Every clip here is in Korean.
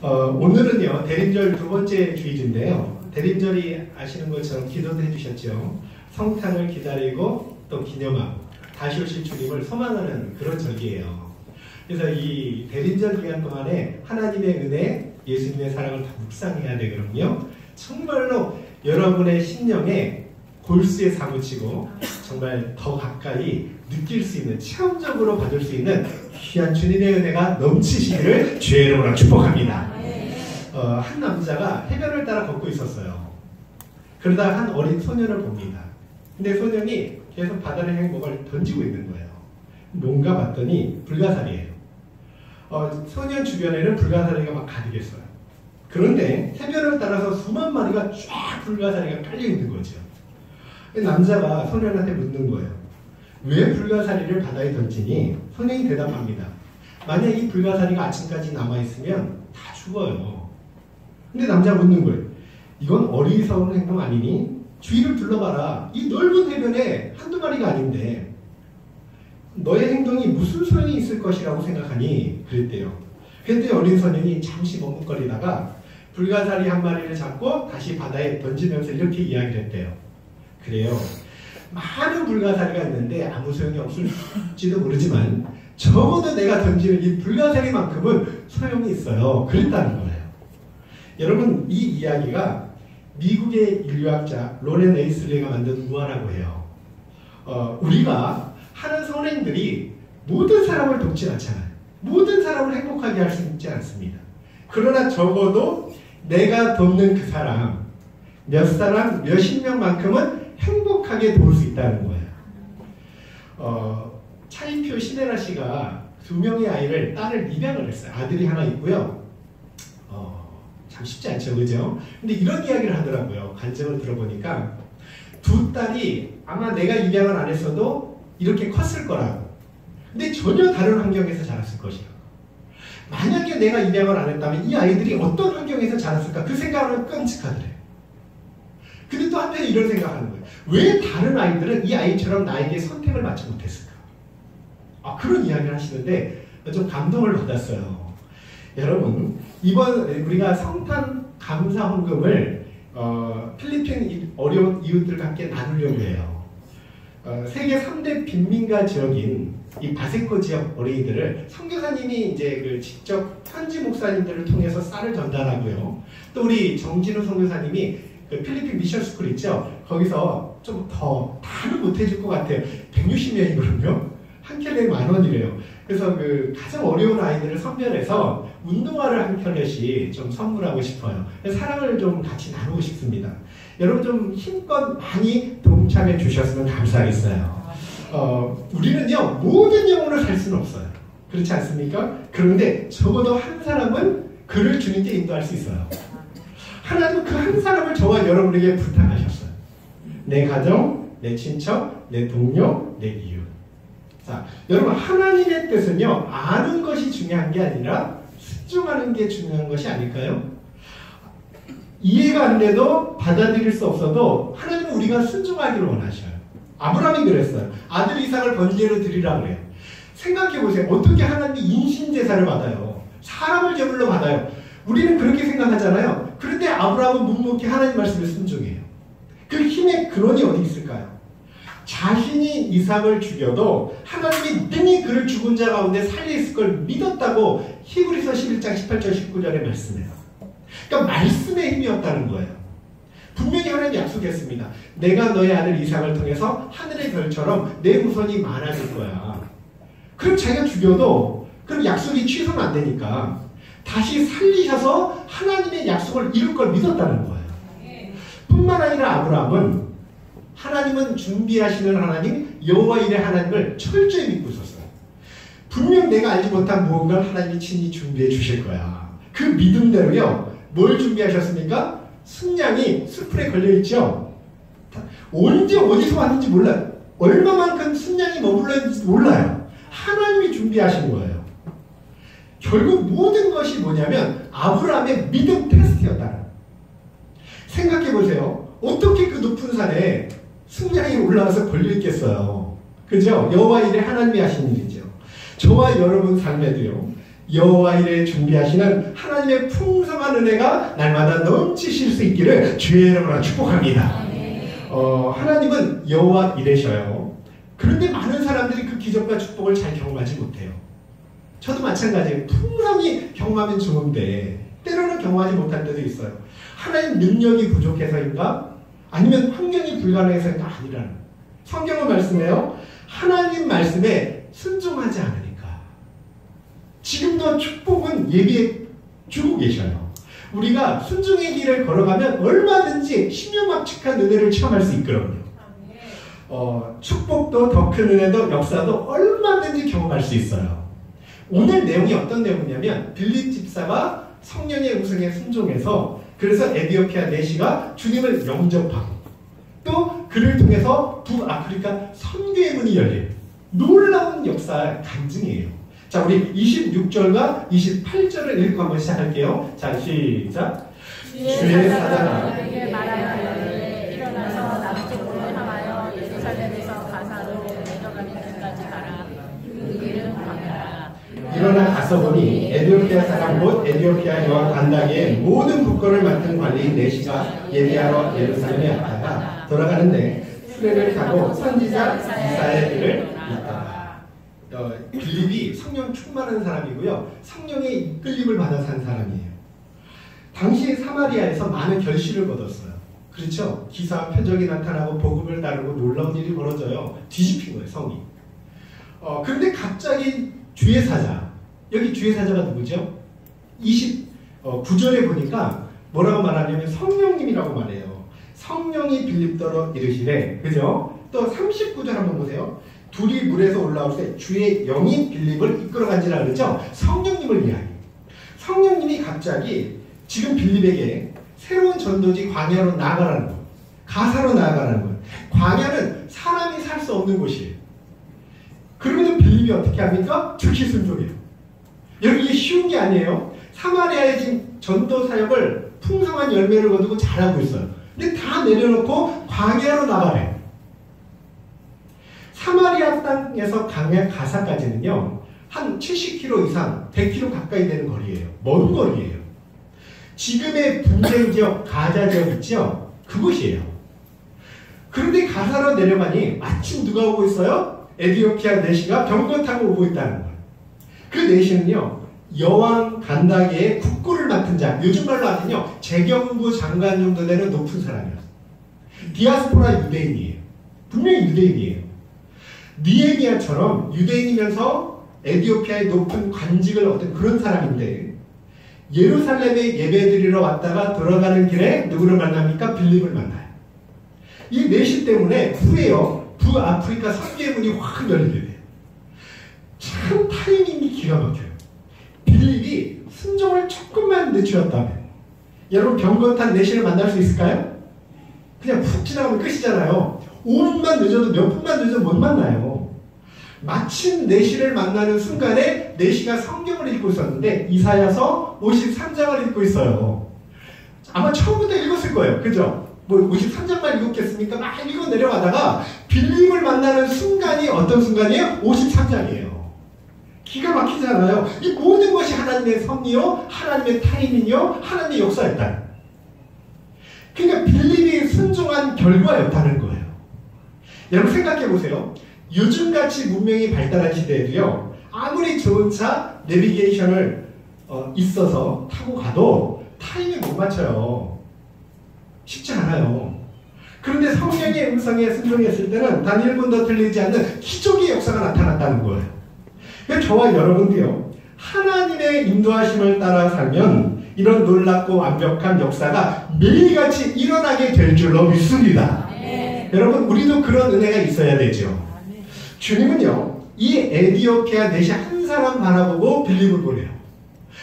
어, 오늘은요 대림절 두 번째 주일인데요. 대림절이 아시는 것처럼 기도도 해주셨죠. 성탄을 기다리고 또 기념하고 다시 오실 주님을 소망하는 그런 절기예요. 그래서 이 대림절 기간 동안에 하나님의 은혜, 예수님의 사랑을 다 묵상해야 되거든요. 정말로 여러분의 심령에 골수에 사무치고 정말 더 가까이 느낄 수 있는 체험적으로 받을 수 있는 귀한 주님의 은혜가 넘치시기를 주의 이름으로 축복합니다. 어, 한 남자가 해변을 따라 걷고 있었어요. 그러다 한 어린 소년을 봅니다. 근데 소년이 계속 바다를 향해 뭐가 던지고 있는 거예요. 뭔가 봤더니 불가사리예요. 어, 소년 주변에는 불가사리가 막 가득했어요. 그런데 해변을 따라서 수만 마리가 쫙 불가사리가 깔려 있는 거죠. 남자가 소년한테 묻는 거예요. 왜 불가사리를 바다에 던지니? 소년이 대답합니다. 만약 이 불가사리가 아침까지 남아있으면 다 죽어요. 근데 남자가 묻는 거예요. 이건 어리석은 행동 아니니? 주위를 둘러봐라. 이 넓은 해변에 한두 마리가 아닌데 너의 행동이 무슨 소용이 있을 것이라고 생각하니? 그랬대요. 그때 어린 소년이 잠시 머뭇거리다가 불가사리 한 마리를 잡고 다시 바다에 던지면서 이렇게 이야기를 했대요. 그래요. 많은 불가사리가 있는데 아무 소용이 없을지도 모르지만 적어도 내가 던지는 이 불가사리만큼은 소용이 있어요. 그랬다는 거예요. 여러분 이 이야기가 미국의 인류학자 로렌 에이슬리가 만든 무화라고 해요. 어, 우리가 하는 선행들이 모든 사람을 돕진 않잖아요. 모든 사람을 행복하게 할 수 있지 않습니다. 그러나 적어도 내가 돕는 그 사람, 몇 사람, 몇십 명만큼은 행복하게 도울 수 있다는 거예요. 어, 차인표 신혜라 씨가 두 명의 아이를 딸을 입양을 했어요. 아들이 하나 있고요. 어, 참 쉽지 않죠, 그죠? 근데 이런 이야기를 하더라고요. 간증을 들어보니까 두 딸이 아마 내가 입양을 안 했어도 이렇게 컸을 거라고. 근데 전혀 다른 환경에서 자랐을 것이라. 만약에 내가 입양을 안 했다면 이 아이들이 어떤 환경에서 자랐을까? 그 생각을 끔찍하더래요. 근데 또 한편에 이런 생각하는 거예요. 왜 다른 아이들은 이 아이처럼 나에게 선택을 받지 못했을까? 아, 그런 이야기를 하시는데 좀 감동을 받았어요. 여러분, 이번 우리가 성탄 감사 헌금을 어, 필리핀 어려운 이웃들과 함께 나누려고 해요. 어, 세계 3대 빈민가 지역인 이 바세코 지역 어린이들을 선교사님이 이제 그 직접 현지 목사님들을 통해서 쌀을 전달하고요. 또 우리 정진우 선교사님이 그 필리핀 미션 스쿨 있죠? 거기서 좀 더 다는 못해줄 것 같아요. 160명이거든요. 한 켤레 만 원이래요. 그래서 그 가장 어려운 아이들을 선별해서 운동화를 한 켤레씩 좀 선물하고 싶어요. 사랑을 좀 같이 나누고 싶습니다. 여러분 좀 힘껏 많이 동참해 주셨으면 감사하겠어요. 어, 우리는요, 모든 영혼을 살 수는 없어요. 그렇지 않습니까? 그런데 적어도 한 사람은 그를 주님께 인도할 수 있어요. 하나님 그한 사람을 저와 여러분에게 부탁하셨어요. 내 가정, 내 친척, 내 동료, 내 이웃. 자, 여러분 하나님의 뜻은요 아는 것이 중요한 게 아니라 순종하는 게 중요한 것이 아닐까요? 이해가 안 돼도 받아들일 수 없어도 하나님은 우리가 순종하기를 원하셔요. 아브라함이 그랬어요. 아들 이삭을 번제로 드리라 그래요. 생각해 보세요. 어떻게 하나님이 인신 제사를 받아요? 사람을 제물로 받아요. 우리는 그렇게 생각하잖아요. 아브라함은 묵묵히 하나님 말씀을 순종해요. 그 힘의 근원이 어디 있을까요? 자신이 이삭을 죽여도 하나님이 능히 그를 죽은 자 가운데 살려있을 걸 믿었다고 히브리서 11장 18절 19절에 말씀해요. 그러니까 말씀의 힘이었다는 거예요. 분명히 하나님 약속했습니다. 내가 너의 아들 이삭을 통해서 하늘의 별처럼 내 후손이 많아질 거야. 그럼 자기가 죽여도 그럼 약속이 취소는 안 되니까 다시 살리셔서 하나님의 약속을 이룰 걸 믿었다는 거예요. 뿐만 아니라 아브라함은 하나님은 준비하시는 하나님, 여호와 일의 하나님을 철저히 믿고 있었어요. 분명 내가 알지 못한 무언가를 하나님이 친히 준비해 주실 거야. 그 믿음대로요. 뭘 준비하셨습니까? 순양이 수풀에 걸려있죠. 언제 어디서 왔는지 몰라요. 얼마만큼 순양이 머물러 있는지 몰라요. 하나님이 준비하신 거예요. 결국 모든 것이 뭐냐면 아브라함의 믿음 테스트였다. 생각해 보세요. 어떻게 그 높은 산에 승냥이 올라와서 걸려 있겠어요. 그죠? 여호와 일에 하나님이 하신 일이죠. 저와 여러분 삶에도요. 여호와 일에 준비하시는 하나님의 풍성한 은혜가 날마다 넘치실 수 있기를 주의 이름으로 축복합니다. 어, 하나님은 여호와 일이셔요. 그런데 많은 사람들이 그 기적과 축복을 잘 경험하지 못해요. 저도 마찬가지예요. 풍성히 경험하면 좋은데 때로는 경험하지 못할 때도 있어요. 하나님 능력이 부족해서인가? 아니면 환경이 불가능해서인가? 아니라는. 성경은 말씀해요. 하나님 말씀에 순종하지 않으니까. 지금도 축복은 예비해 주고 계셔요. 우리가 순종의 길을 걸어가면 얼마든지 신명막측한 은혜를 체험할 수 있거든요. 어, 축복도 더 큰 은혜도 역사도 얼마든지 경험할 수 있어요. 오늘 내용이 어떤 내용이냐면 빌립 집사가 성령의 우승에 순종해서 그래서 에디오피아 내시가 주님을 영접하고 또 그를 통해서 북아프리카 선교의 문이 열린 놀라운 역사의 간증이에요. 자, 우리 26절과 28절을 읽고 한번 시작할게요. 자, 시작. 주의 사자가 내게 말하여 일어나서 남쪽으로 향하여 예루살렘에서 가사로 내려가는 길까지 가라. 그 길은 광야라. 일어나 가서 보니 에디오피아 사람 곧 에디오피아 여왕 간다기의 모든 국거를 맡은 관리인 네시가 예비하러 예루살렘에 왔다가 돌아가는데 수레를 타고 선지자 이사의 길을 잇다가 어, 빌립이 성령 충만한 사람이고요. 성령의 이끌림을 받아 산 사람이에요. 당시 사마리아에서 많은 결실을 거뒀어요. 그렇죠? 기사 표적이 나타나고 복음을 따르고 놀라운 일이 벌어져요. 뒤집힌 거예요, 성이. 어, 그런데 갑자기 주의 사자, 여기 주의 사자가 누구죠? 29절에 보니까 뭐라고 말하냐면 성령님이라고 말해요. 성령이 빌립더러 이르시래. 그죠? 또 39절 한번 보세요. 둘이 물에서 올라올 때 주의 영이 빌립을 이끌어간지라 그러죠. 성령님을 이야기. 성령님이 갑자기 지금 빌립에게 새로운 전도지 광야로 나아가라는 것. 가사로 나아가라는 것. 광야는 사람이 살 수 없는 곳이에요. 그러면 빌립이 어떻게 합니까? 즉시 순종해요. 여러분 이게 쉬운 게 아니에요. 사마리아의 지금 전도 사역을 풍성한 열매를 거두고 잘하고 있어요. 근데 다 내려놓고 광야로 나가래. 사마리아 땅에서 광야 가사까지는요. 한 70km 이상, 100km 가까이 되는 거리예요. 먼 거리예요. 지금의 분쟁 지역, 가자 지역 있죠? 그곳이에요. 그런데 가사로 내려가니 마침 누가 오고 있어요? 에디오피아 내시가 병거 타고 오고 있다는 거예요. 그 내시는요. 여왕 간다게의 국고를 맡은 자, 요즘 말로 하면요. 재경부 장관 정도 되는 높은 사람이에요. 디아스포라 유대인이에요. 분명히 유대인이에요. 니에미아처럼 유대인이면서 에디오피아의 높은 관직을 얻은 그런 사람인데 예루살렘에 예배드리러 왔다가 돌아가는 길에 누구를 만납니까? 빌립을 만나요. 이 내시 때문에 후에요. 북아프리카 선교의 문이 확 열리게 돼요. 참 타이밍이 기가 막혀요. 빌립이 순종을 조금만 늦추었다면 여러분 병건탄 내시를 만날 수 있을까요? 그냥 푹 지나가면 끝이잖아요. 5분만 늦어도 몇 분만 늦어도 못 만나요. 마침 내시를 만나는 순간에 내시가 성경을 읽고 있었는데 이사야서 53장을 읽고 있어요. 아마 처음부터 읽었을 거예요. 그죠? 뭐 53장만 읽었겠습니까? 막 읽어 내려가다가 빌립을 만나는 순간이 어떤 순간이에요? 53장이에요. 기가 막히잖아요. 이 모든 것이 하나님의 섭리요, 하나님의 타이밍이요, 하나님의 역사였다. 그러니까 빌립이 순종한 결과였다는 거예요. 여러분 생각해 보세요. 요즘같이 문명이 발달한 시대에도요. 아무리 좋은 차 내비게이션을 어, 있어서 타고 가도 타이밍 못 맞춰요. 쉽지 않아요. 그런데 성령의 음성에 순종했을 때는 단 1분도 틀리지 않는 기적의 역사가 나타났다는 거예요. 그러니까 저와 여러분도요. 하나님의 인도하심을 따라 살면 이런 놀랍고 완벽한 역사가 매일같이 일어나게 될 줄로 믿습니다. 네. 여러분 우리도 그런 은혜가 있어야 되죠. 주님은요, 이 에디오피아 내시 한 사람 바라보고 빌립을 보내요.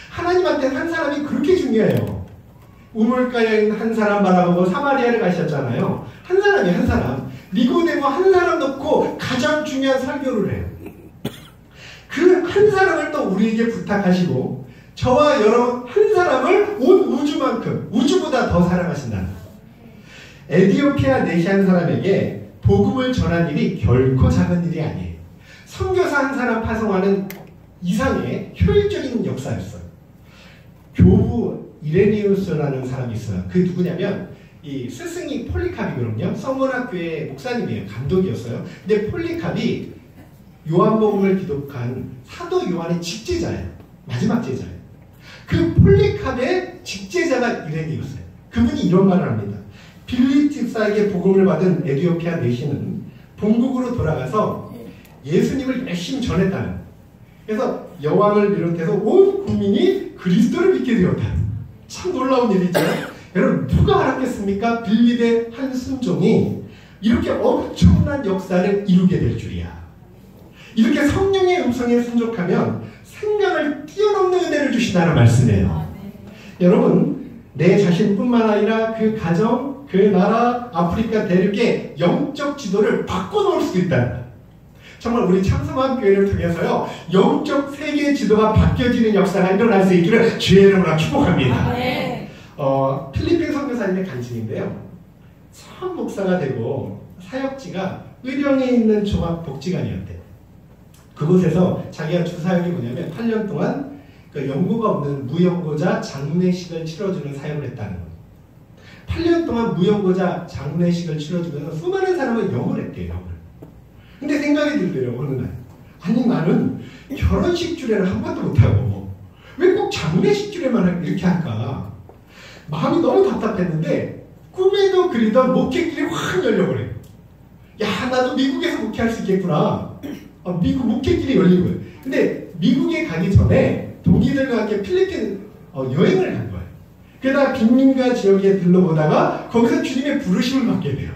하나님한테 한 사람이 그렇게 중요해요. 우물가에 있는 한 사람 바라보고 사마리아를 가셨잖아요. 한 사람이 한 사람. 니고데모 한 사람 놓고 가장 중요한 설교를 해요. 그 한 사람을 또 우리에게 부탁하시고 저와 여러분 한 사람을 온 우주만큼 우주보다 더 사랑하신다는 거예요. 에디오피아 한 사람에게 복음을 전한 일이 결코 작은 일이 아니에요. 선교사 한 사람 파송하는 이상의 효율적인 역사였어요. 교부 이레니우스라는 사람이 있어요. 그 누구냐면 이 스승이 폴리캅이거든요. 성문학교의 목사님이에요. 감독이었어요. 근데 폴리캅이 요한복음을 기록한 사도 요한의 직제자예요. 마지막 제자예요. 그 폴리캅의 직제자가 이레니우스예요. 그분이 이런 말을 합니다. 빌리 집사에게 복음을 받은 에디오피아 내신은 본국으로 돌아가서 예수님을 열심히 전했다는 그래서 여왕을 비롯해서 온 국민이 그리스도를 믿게 되었다. 참 놀라운 일이죠. 여러분 누가 알았겠습니까? 빌립의 한 순종이 이렇게 엄청난 역사를 이루게 될 줄이야. 이렇게 성령의 음성에 순종하면 생명을 뛰어넘는 은혜를 주신다는 말씀이에요. 여러분 내 자신뿐만 아니라 그 가정, 그 나라, 아프리카 대륙의 영적 지도를 바꿔놓을 수도 있다. 정말 우리 참성한 교회를 통해서요 영적 세계 지도가 바뀌어지는 역사가 일어날 수 있기를 주의 이름으로 축복합니다. 네. 어, 필리핀 선교사님의 간증인데요. 처음 목사가 되고 사역지가 의령에 있는 종합복지관이었대요. 그곳에서 자기가 주사역이 뭐냐면 8년 동안 그 연고가 없는 무연고자 장례식을 치러주는 사역을 했다는 거예요. 8년 동안 무연고자 장례식을 치러주면서 수많은 사람을 영을 했대요. 영을. 근데 생각이 들더래요. 어느 날. 아니 나는 결혼식 주례를 한 번도 못하고 왜 꼭 장례식 주례만 이렇게 할까? 마음이 너무 답답했는데 꿈에도 그리던 목회길이 확 열려버려요. 야 나도 미국에서 목회할 수 있겠구나. 어, 미국 목회길이 열린 거예요. 근데 미국에 가기 전에 동기들과 함께 필리핀 어, 여행을 간 거예요. 그러다 빈민가 지역에 들러보다가 거기서 주님의 부르심을 받게 돼요.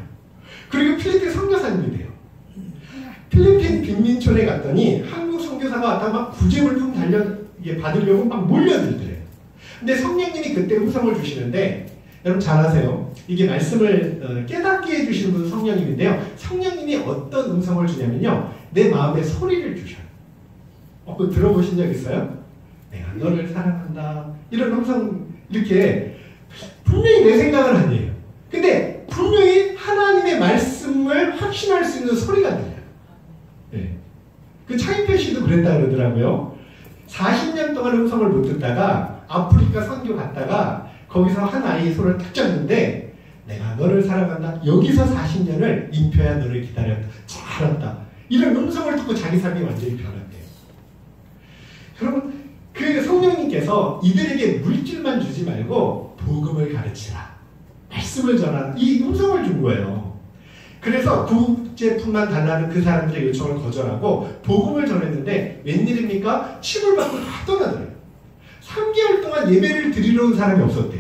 그리고 필리핀 선교사님이 돼요. 필리핀 빈민촌에 갔더니 한국 선교사가 왔다 막 구제물품 달려 받으려고 막 몰려들더래요. 근데 성령님이 그때 후성을 주시는데 여러분 잘 아세요. 이게 말씀을 어, 깨닫게 해주시는 분은 성령님인데요. 성령님이 어떤 음성을 주냐면요. 내 마음에 소리를 주셔요. 어, 그 들어보신 적 있어요? 내가 너를 사랑한다. 이런 음성 이렇게 분명히 내 생각은 아니에요. 근데 분명히 하나님의 말씀을 확신할 수 있는 소리가 들려요. 네. 그 차인표 씨도 그랬다 그러더라고요. 40년 동안 음성을 못 듣다가 아프리카 선교 갔다가 거기서 한 아이 손을 탁 잡는데 내가 너를 사랑한다. 여기서 40년을 인표야 너를 기다렸다. 잘한다. 이런 음성을 듣고 자기 삶이 완전히 변한대요. 여러분 그 성령님께서 이들에게 물질만 주지 말고 복음을 가르치라. 말씀을 전하는 이 음성을 준 거예요. 그래서 구제품만 달라는 그 사람들의 요청을 거절하고 복음을 전했는데 웬일입니까? 침을 받고 다 떠나더래요. 3개월 동안 예배를 드리러 온 사람이 없었대요.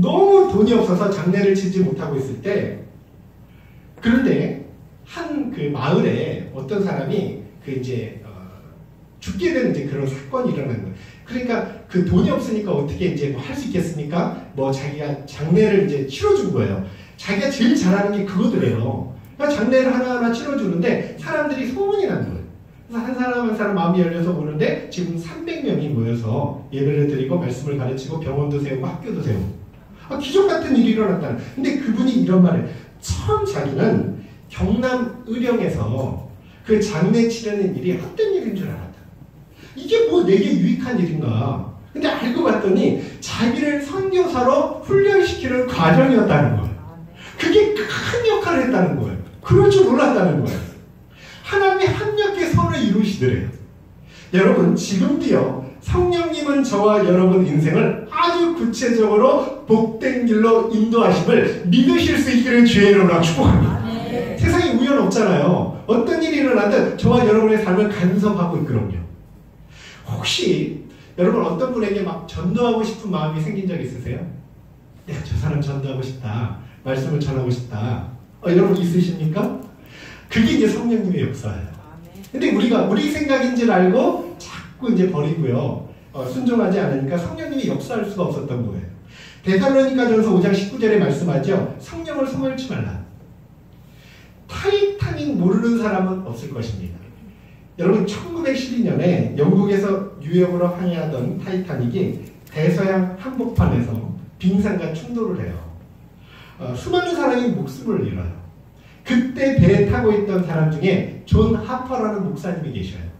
너무 돈이 없어서 장례를 치지 못하고 있을 때 그런데 한 그 마을에 어떤 사람이 그 이제 어, 죽게 되는 이제 그런 사건이 일어난 거예요. 그러니까 그 돈이 없으니까 어떻게 이제 뭐 할 수 있겠습니까? 뭐 자기가 장례를 이제 치러준 거예요. 자기가 제일 잘하는 게 그거더래요. 그러니까 장례를 하나하나 치러주는데 사람들이 소문이 난 거예요. 그래서 한 사람 한 사람 마음이 열려서 오는데 지금 300명이 모여서 예배를 드리고 말씀을 가르치고 병원도 세우고 학교도 세우고 아, 기적 같은 일이 일어났다는. 근데 그분이 이런 말을 처음 자기는 경남 의령에서 그 장례 치르는 일이 헛된 일인 줄 알았다. 이게 뭐 내게 유익한 일인가? 근데 알고 봤더니 자기를 선교사로 훈련시키는 과정이었다는 거예요. 그게 큰 역할을 했다는 거예요. 그럴 줄 몰랐다는 거예요. 하나님이 합력의 선을 이루시더래요. 여러분 지금도요. 성령님은 저와 여러분 인생을 구체적으로 복된 길로 인도하심을 믿으실 수 있기를 주의 이름으로 축복합니다. 네. 세상에 우연 없잖아요. 어떤 일이 일어나든 저와 여러분의 삶을 간섭하고 있거든요. 혹시 여러분 어떤 분에게 막 전도하고 싶은 마음이 생긴 적 있으세요? 내가 저 사람 전도하고 싶다. 말씀을 전하고 싶다. 어, 여러분 있으십니까? 그게 이제 성령님의 역사예요. 근데 우리가 우리 생각인 줄 알고 자꾸 이제 버리고요. 어, 순종하지 않으니까 성령님이 역사할 수가 없었던 거예요. 데살로니가전서 5장 19절에 말씀하죠. 성령을 소멸치 말라. 타이타닉 모르는 사람은 없을 것입니다. 여러분 1912년에 영국에서 뉴욕으로 항해하던 타이타닉이 대서양 한복판에서 빙산과 충돌을 해요. 어, 수많은 사람이 목숨을 잃어요. 그때 배에 타고 있던 사람 중에 존 하퍼라는 목사님이 계셔요.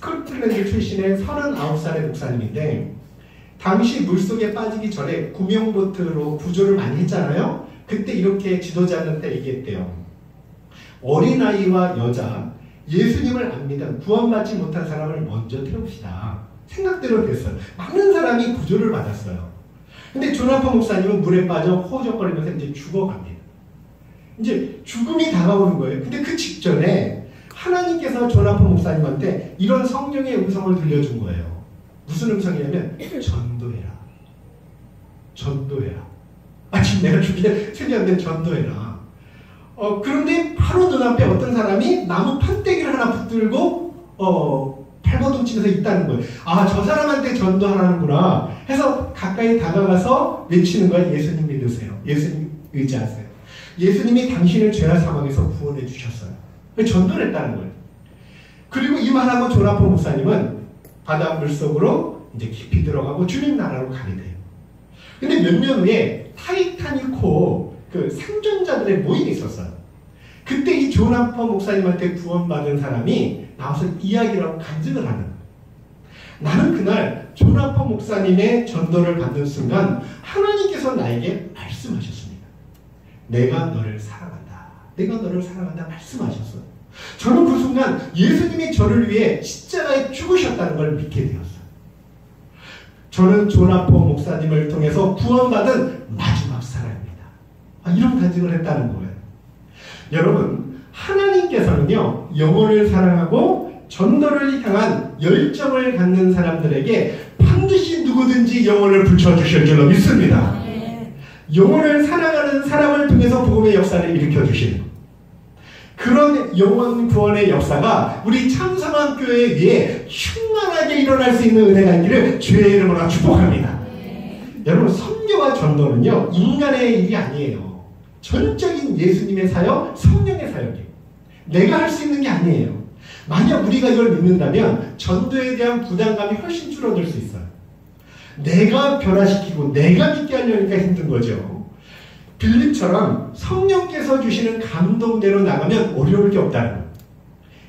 스코틀랜드 출신의 39살의 목사님인데 당시 물속에 빠지기 전에 구명보트로 구조를 많이 했잖아요. 그때 이렇게 지도자한테 얘기했대요. 어린아이와 여자, 예수님을 안 믿은 구원받지 못한 사람을 먼저 태웁시다. 생각대로 됐어요. 많은 사람이 구조를 받았어요. 근데 조나파 목사님은 물에 빠져 호적거리면서 이제 죽어갑니다. 이제 죽음이 다가오는 거예요. 근데 그 직전에 하나님께서 조나파 목사님한테 이런 성령의 음성을 들려준 거예요. 무슨 음성이냐면 전도해라. 전도해라. 아 지금 내가 죽기에 틀렸는데 전도해라. 어 그런데 바로 눈앞에 어떤 사람이 나무 판때기를 하나 붙들고 어 치면서 있다는 거예요. 아 저 사람한테 전도하라는구나 해서 가까이 다가가서 외치는 거예요. 예수님 믿으세요. 예수님 의지하세요. 예수님이 당신을 죄와 사망에서 구원해 주셨어요. 전도를 했다는 거예요. 그리고 이 말하고 조나포 목사님은 바다 물속으로 이제 깊이 들어가고 주님 나라로 가게 돼요. 근데 몇 년 후에 타이타닉호 그 생존자들의 모임이 있었어요. 그때 이 조나퍼 목사님한테 구원받은 사람이 나와서 이야기를 하고 간증을 하는 거예요. 나는 그날 조나퍼 목사님의 전도를 받는 순간 하나님께서 나에게 말씀하셨습니다. 내가 너를 사랑한다. 내가 너를 사랑한다 말씀하셨어요. 저는 그 순간 예수님이 저를 위해 십자가에 죽으셨다는 걸 믿게 되었어요. 저는 조나포 목사님을 통해서 구원받은 마지막 사람입니다. 아, 이런 간증을 했다는 거예요. 여러분, 하나님께서는요, 영혼을 사랑하고 전도를 향한 열정을 갖는 사람들에게 반드시 누구든지 영혼을 붙여주실 줄로 믿습니다. 영혼을 사랑하는 사람을 통해서 복음의 역사를 일으켜 주시는 그런 영원 구원의 역사가 우리 참성한 교회 위에 충만하게 일어날 수 있는 은혜가 있기를 주의 이름으로 축복합니다. 여러분 선교와 전도는요 인간의 일이 아니에요. 전적인 예수님의 사역, 성령의 사역이에요. 내가 할 수 있는 게 아니에요. 만약 우리가 이걸 믿는다면 전도에 대한 부담감이 훨씬 줄어들 수 있어요. 내가 변화시키고 내가 믿게 하려니까 힘든 거죠. 빌립처럼 성령께서 주시는 감동대로 나가면 어려울 게 없다는.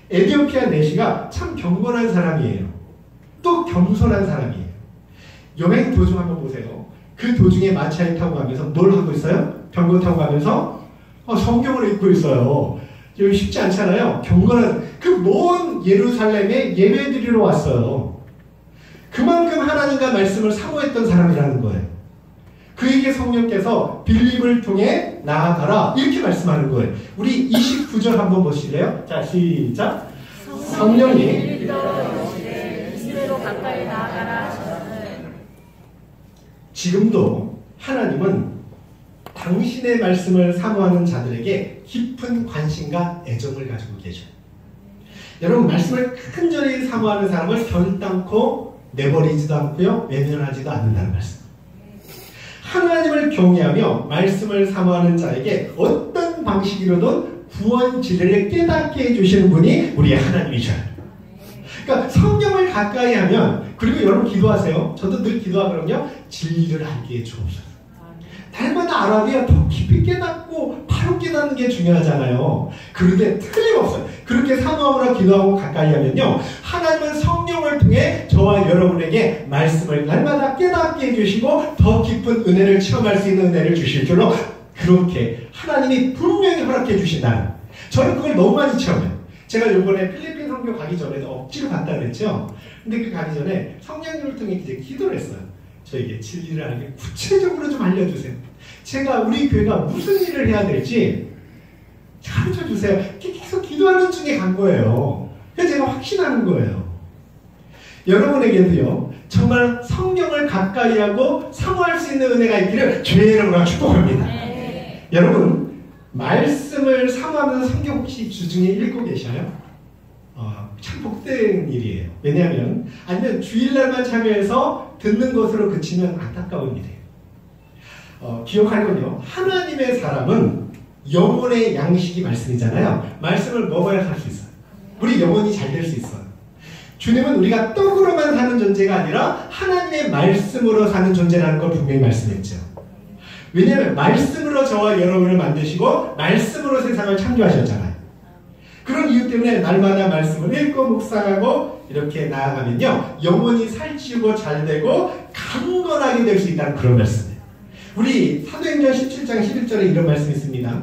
에디오피아 내시가 참 경건한 사람이에요. 또 겸손한 사람이에요. 여행 도중 한번 보세요. 그 도중에 마차에 타고 가면서 뭘 하고 있어요? 병거 타고 가면서 어, 성경을 읽고 있어요. 여기 쉽지 않잖아요. 경건한 그 먼 예루살렘에 예배드리러 왔어요. 그만큼 하나님과 말씀을 사모했던 사람이라는 거예요. 그에게 성령께서 빌립을 통해 나아가라 이렇게 말씀하는 거예요. 우리 29절 한번 보실래요? 자 시작. 성령이. 지금도 하나님은 당신의 말씀을 사모하는 자들에게 깊은 관심과 애정을 가지고 계셔요. 여러분 말씀을 큰절히 사모하는 사람을 결단코 내버리지도 않고요 외면하지도 않는다는 말씀. 하나님을 경외하며 말씀을 사모하는 자에게 어떤 방식으로든 구원 진리를 깨닫게 해주시는 분이 우리 하나님이셔요. 그러니까 성경을 가까이 하면 그리고 여러분 기도하세요. 저도 늘 기도하거든요. 진리를 알게 해주옵소서. 달마다 알아야 더 깊이 깨닫고 바로 깨닫는 게 중요하잖아요. 그런데 틀림없어요. 그렇게 사모하거나 기도하고 가까이 하면요. 하나님은 성령을 통해 저와 여러분에게 말씀을 날마다 깨닫게 해주시고 더 깊은 은혜를 체험할 수 있는 은혜를 주실 줄로 그렇게 하나님이 분명히 허락해 주신다는 저는 그걸 너무 많이 체험해요. 제가 요번에 필리핀 선교 가기 전에 억지로 갔다 그랬죠. 근데 그 가기 전에 성령님을 통해 이제 기도를 했어요. 저에게 진리를 알게 구체적으로 좀 알려주세요. 제가 우리 교회가 무슨 일을 해야 될지 가르쳐 주세요. 계속 기도하는 중에 간 거예요. 그래서 제가 확신하는 거예요. 여러분에게도요, 정말 성경을 가까이 하고 사모할 수 있는 은혜가 있기를 주의 이름으로 축복합니다. 네. 여러분, 말씀을 사모하면서 성경 혹시 주중에 읽고 계셔요? 어, 참 복된 일이에요. 왜냐하면, 아니면 주일날만 참여해서 듣는 것으로 그치면 안타까운 일이에요. 어, 기억할 건요, 하나님의 사람은 영혼의 양식이 말씀이잖아요. 말씀을 먹어야 살수 있어요. 우리 영혼이 잘 될 수 있어요. 주님은 우리가 떡으로만 사는 존재가 아니라 하나님의 말씀으로 사는 존재라는 걸 분명히 말씀했죠. 왜냐하면 말씀으로 저와 여러분을 만드시고 말씀으로 세상을 창조하셨잖아요. 그런 이유 때문에 날마다 말씀을 읽고 묵상하고 이렇게 나아가면요. 영혼이 살찌고 잘되고 강건하게 될 수 있다는 그런 말씀이에요. 우리 사도행전 17장 11절에 이런 말씀이 있습니다.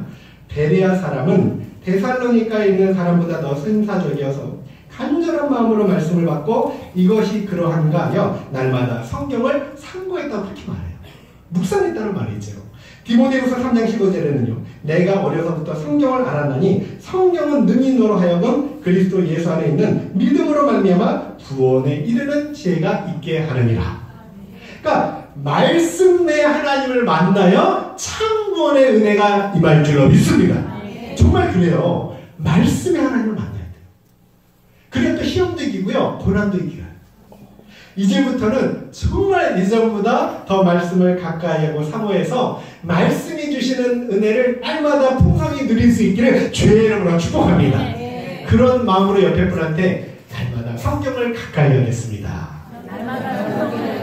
베레아 사람은 데살로니카에 있는 사람보다 더 순사적이어서 마음으로 말씀을 받고 이것이 그러한가 하여 날마다 성경을 상고했다고 그렇게 말해요. 묵상했다는 말이죠. 디모데후서 3장 15절에는요. 내가 어려서부터 성경을 알았나니 성경은 능히 너로 하여금 그리스도 예수 안에 있는 믿음으로 말미암아 구원에 이르는 지혜가 있게 하느니라. 그러니까 말씀 내 하나님을 만나여 참구원의 은혜가 임할 줄로 믿습니다. 정말 그래요. 말씀의 하나님을 돼요. 그래야 또 시험도 이기고요. 고난도 이겨요. 이제부터는 정말 이전보다 더 말씀을 가까이 하고 사모해서 말씀이 주시는 은혜를 날마다 풍성히 누릴 수 있기를 주의 이름으로 축복합니다. 그런 마음으로 옆에 분한테 날마다 성경을 가까이 하겠습니다. 날마다 성경을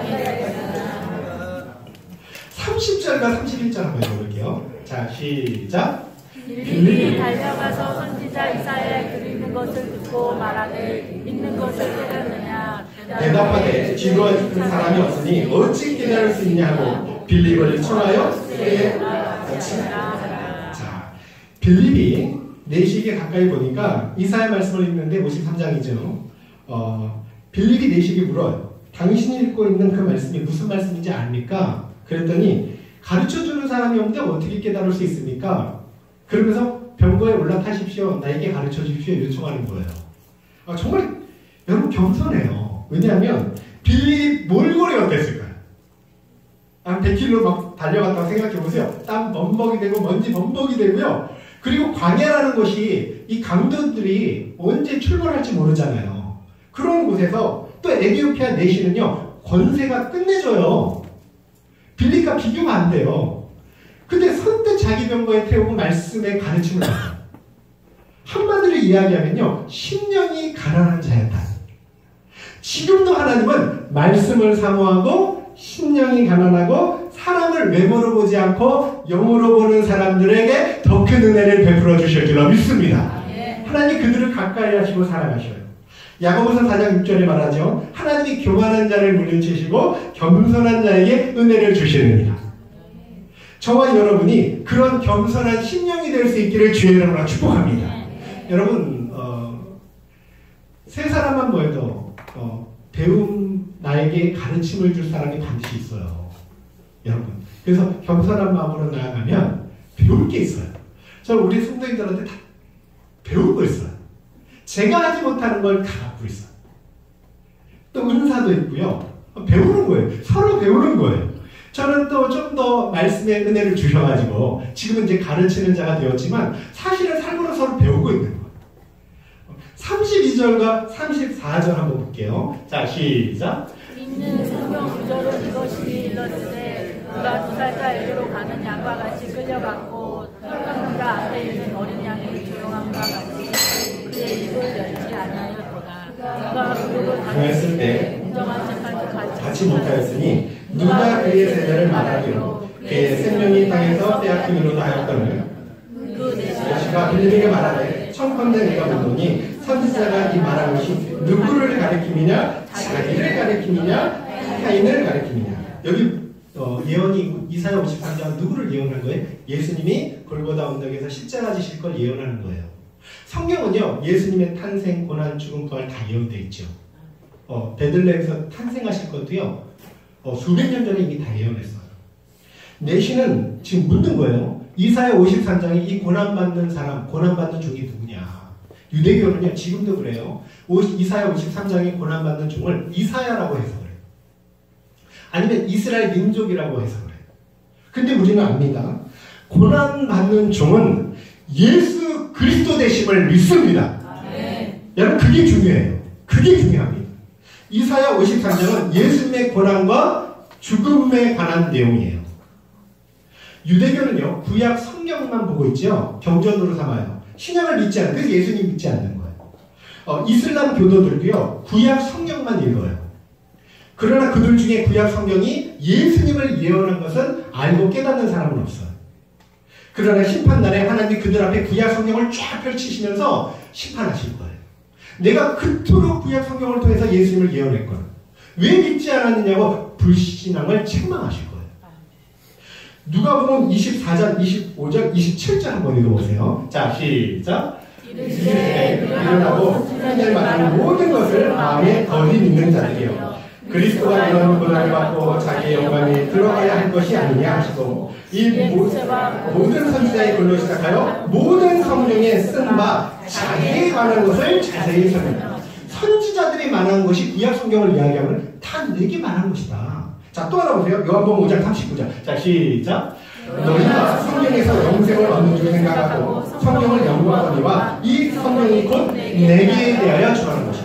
30절과 31절 한번 읽어볼게요. 자, 시작. 빌립이 달려가서 선지자 이사야의 그리는 것을 듣고 말하되 읽는 것을 깨닫느냐 대답하되 지루와 싶은 사람이 없으니 어찌 깨달을 수 있냐고 빌립을 청하여 그에 같이 자 빌립이 내시에 가까이 보니까 이사야 말씀을 읽는데 53장이죠 어, 빌립이 내시에 물어요 당신이 읽고 있는 그 말씀이 무슨 말씀인지 압니까? 그랬더니 가르쳐주는 사람이 없는데 어떻게 깨달을 수 있습니까? 그러면서 병거에 올라타십시오 나에게 가르쳐 주십시오 요청하는 거예요 아, 정말 여러분 겸손해요 왜냐하면 빌립 몰골이 어땠을까요? 한 100km 막 달려갔다고 생각해 보세요. 땀 범벅이 되고 먼지 범벅이 되고요. 그리고 광야라는 곳이 이 강도들이 언제 출몰할지 모르잖아요. 그런 곳에서 또 에디오피아 내시는요 권세가 끝내줘요. 빌리가 비교가 안 돼요. 근데 선뜻 자기 병거에 태우고 말씀에 가르침을 해요. 한마디로 이야기하면요 심령이 가난한 자였다. 지금도 하나님은 말씀을 사모하고 심령이 가난하고 사람을 외모로 보지 않고 영으로 보는 사람들에게 더 큰 은혜를 베풀어 주실 줄로 믿습니다. 하나님 그들을 가까이 하시고 사랑하셔요. 야고보서 4장 6절에 말하죠. 하나님이 교만한 자를 물리치시고 겸손한 자에게 은혜를 주시느니라. 저와 여러분이 그런 겸손한 심령이 될 수 있기를 주의 이름으로 축복합니다. 여러분 어, 세 사람만 모여도 어, 배움 나에게 가르침을 줄 사람이 반드시 있어요. 여러분. 그래서 겸손한 마음으로 나아가면 배울 게 있어요. 저는 우리 성도님들한테 다거 있어요. 제가 하지 못하는 걸 다 갖고 있어요. 또 은사도 있고요. 배우는 거예요. 서로 배우는 거예요. 저는 또 좀 더 말씀의 은혜를 주셔가지고 지금은 이제 가르치는 자가 되었지만 사실은 삶으로 서로 배우고 있는 거예요. 32절과 34절 한번 볼게요. 자, 시작. 있는 성경 구절은 이것이 일렀으되 그가 두 살짜리로 가는 양과 같이 끌려갔고 털가무라 앞에 있는 어린 양이 조용함과 같이 그의 입을 열지 아니하였도다 그가 그를 당했을 때 공정한 재판을 받지 못하였으니 누가 그의 세대를 말하기로 그의 생명이 땅에서 빼앗기기로 하였거늘 예수가 빌립에게 말하되 청컨대 내가 보더니 선지자가 이 말한 것이 누구를 가리킴이냐 자기를 가리킴이냐 타인을 가리킴이냐 여기 어, 예언이 이사야 53장 누구를 예언한 거예요? 예수님이 골고다 언덕에서 십자가 지실 걸 예언하는 거예요. 성경은요 예수님의 탄생, 고난, 죽음, 부활 다 예언되어 있죠. 어, 베들레헴에서 탄생하실 것도요 어, 수백 년 전에 이미 다 예언했어요. 내시는 지금 묻는 거예요. 이사야 53장에 이 고난받는 사람, 고난받는 종이 누구냐? 유대교는요, 지금도 그래요. 오- 이사야 53장에 고난받는 종을 이사야라고 해서 그래요. 아니면 이스라엘 민족이라고 해서 그래요. 근데 우리는 압니다. 고난받는 종은 예수 그리스도 되심을 믿습니다. 여러분, 그게 중요해요. 그게 중요합니다. 이사야 53장은 예수님의 고난과 죽음에 관한 내용이에요. 유대교는요, 구약 성경만 보고 있죠. 경전으로 삼아요. 신약을 믿지 않는, 그래서 예수님 믿지 않는 거예요. 어, 이슬람 교도들도요, 구약 성경만 읽어요. 그러나 그들 중에 구약 성경이 예수님을 예언한 것은 알고 깨닫는 사람은 없어요. 그러나 심판날에 하나님이 그들 앞에 구약 성경을 쫙 펼치시면서 심판하실 거예요. 내가 그토록 구약 성경을 통해서 예수님을 예언했거든. 왜 믿지 않았느냐고 불신앙을 책망하실 거예요. 누가 보면 24장, 25장, 27장 한번 읽어보세요. 자, 시작. 이르시되 일어나고 하늘 말하는 모든 것을 마음에 거듭 있는 자들이요. 그리스도가 이런 고난을 받고 자기의 영광에 들어가야 할 것이 아니냐 하시고 이 모, 모든 선지자의 글로 시작하여 모든 성령에 쓴 바 자기에 관한 것을 자세히 설명합니다. 선지자들이 말하는 것이 구약 성경을 이야기하면 다 내게 말한 것이다. 자, 또 하나 보세요. 요한복음 5장 39절. 자, 시작. 너희가 성경에서 영생을 얻는 줄 생각하고 성경을 연구하거니와 이 성경이 곧 내게 대하여 주하는 것이다.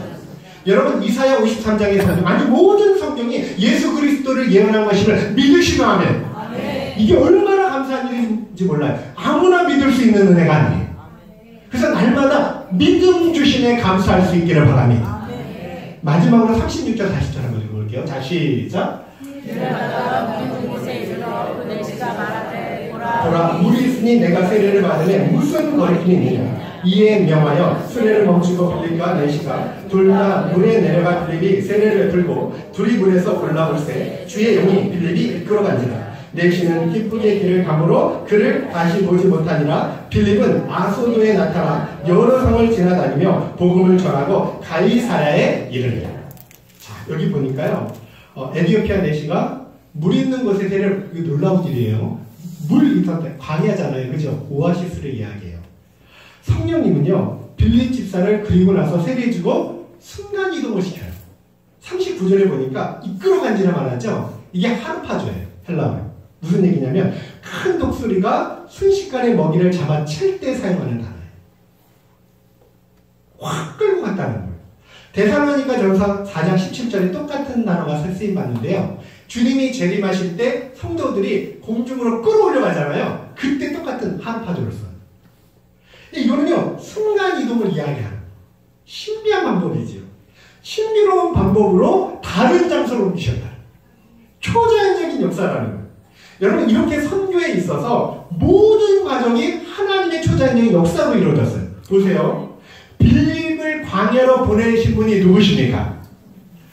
여러분 이사야 53장의 성경 아니 모든 성경이 예수 그리스도를 예언한 것임을 믿으시면 하면 이게 얼마나 감사한 일인지 몰라요. 아무나 믿을 수 있는 은혜가 아니에요. 그래서 날마다 믿음 주심에 감사할 수 있기를 바랍니다. 마지막으로 36절 40절 한번 읽어볼게요. 자 시작. 보라 물이 있으니 내가 세례를 받으에 무슨 거리낌이 있느냐 이에 명하여 수레를 멈추고 빌립과 내시가. 둘 다 물에 내려가 빌립이 세례를 들고 둘이 물에서 올라올세. 주의 영이 빌립이 이끌어간지라. 내시는 기쁘게 길을 가므로 그를 다시 보지 못하니라. 빌립은 아소도에 나타나 여러 성을 지나다니며 복음을 전하고 가이사야에 이르니라. 자 여기 보니까요. 어, 에디오피아 내시가 물 있는 곳에 세례를 놀라운 일이에요. 물 있었대 광야잖아요. 그죠? 오아시스를 이야기해요 성령님은요, 빌립 집사를 그리고 나서 세례해주고 순간 이동을 시켜요. 39절에 보니까 이끌어 간지를 말하죠. 이게 하르파조예요. 헬라어요. 무슨 얘기냐면 큰 독수리가 순식간에 먹이를 잡아챌 때 사용하는 단어예요. 확 끌고 갔다는 거예요. 대사로니까 전서 4장 17절에 똑같은 단어가 쓰임 받는데요. 주님이 재림하실 때 성도들이 공중으로 끌어올려 가잖아요. 그때 똑같은 하르파조를 써요. 순간이동을 이야기하는 신비한 방법이지요. 신비로운 방법으로 다른 장소로 옮기셨다. 초자연적인 역사라는 거예요. 여러분, 이렇게 선교에 있어서 모든 과정이 하나님의 초자연적인 역사로 이루어졌어요. 보세요. 빌립을 광야로 보내신 분이 누구십니까?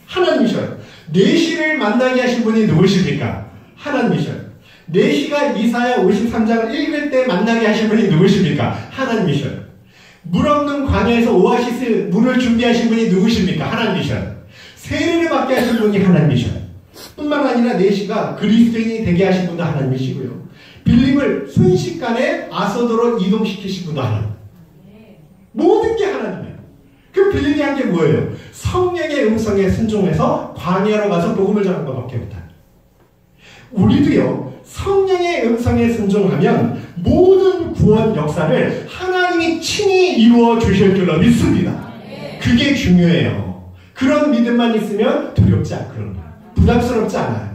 하나님이셔요. 내시를 만나게 하신 분이 누구십니까? 하나님이셔요. 4시간 이사야 53장을 읽을 때 만나게 하신 분이 누구십니까? 하나님이셔요. 물 없는 광야에서 오아시스 물을 준비하신 분이 누구십니까? 하나님이셔요. 세례를 받게 하신 분이 하나님이셔요. 뿐만 아니라 4시가 그리스도인이 되게 하신 분도 하나님이시고요. 빌림을 순식간에 아소도로 이동시키신 분도 하나님. 모든 게 하나님이에요. 그 빌림이 한 게 뭐예요? 성령의 음성에 순종해서 광야로 가서 복음을 전한 것밖에 없다. 우리도요, 성령의 음성에 순종하면 모든 구원 역사를 하나님이 친히 이루어 주실 줄로 믿습니다. 그게 중요해요. 그런 믿음만 있으면 두렵지 않거든요. 부담스럽지 않아요.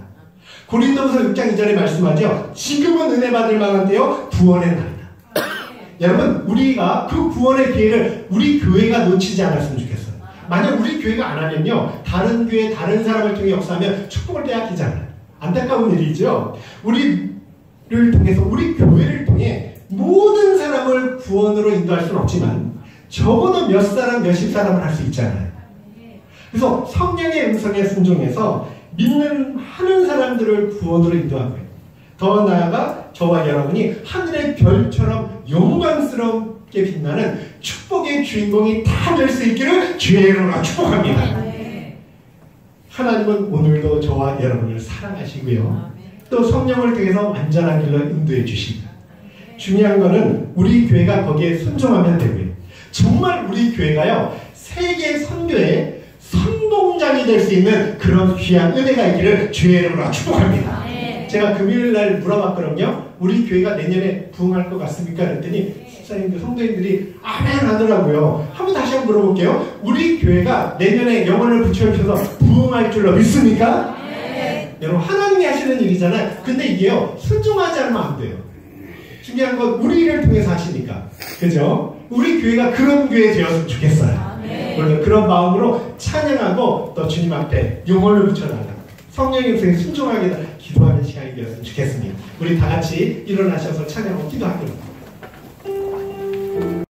고린도서 6장 2절에 말씀하죠. 지금은 은혜 받을 만한 때요. 구원의 날이다. 여러분 우리가 그 구원의 기회를 우리 교회가 놓치지 않았으면 좋겠어요. 만약 우리 교회가 안 하면요. 다른 교회 다른 사람을 통해 역사하면 축복을 빼앗기잖아요. 안타까운 일이죠. 우리 를 통해서 우리 교회를 통해 모든 사람을 구원으로 인도할 수는 없지만 적어도 몇 사람 몇십 사람을 할 수 있잖아요. 그래서 성령의 음성에 순종해서 믿는 하는 사람들을 구원으로 인도하고요. 더 나아가 저와 여러분이 하늘의 별처럼 영광스럽게 빛나는 축복의 주인공이 다 될 수 있기를 주의 이름으로 축복합니다. 하나님은 오늘도 저와 여러분을 사랑하시고요. 또 성령을 통해서 완전한 길로 인도해 주십니다. 중요한 거는 우리 교회가 거기에 순종하면 되고요. 정말 우리 교회가요. 세계 선교의 선동장이 될 수 있는 그런 귀한 은혜가 있기를 주의 이름으로 축복합니다. 제가 금요일 날 물어봤거든요. 우리 교회가 내년에 부흥할 것 같습니까? 그랬더니 집사님들, 성도님들이 아멘 하더라고요. 한번 다시 한번 물어볼게요. 우리 교회가 내년에 영혼을 붙여주셔서 부흥할 줄로 믿습니까? 네. 여러분, 하나님이 하시는 일이잖아요. 근데 이게요, 순종하지 않으면 안 돼요. 중요한 건 우리를 통해서 하시니까. 그죠? 우리 교회가 그런 교회 되었으면 좋겠어요. 물론 그런 마음으로 찬양하고 또 주님 앞에 영혼을 붙여달라. 성령의 음성에 순종하게 기도하는 시간이 되었으면 좋겠습니다. 우리 다 같이 일어나셔서 찬양하고 기도하도록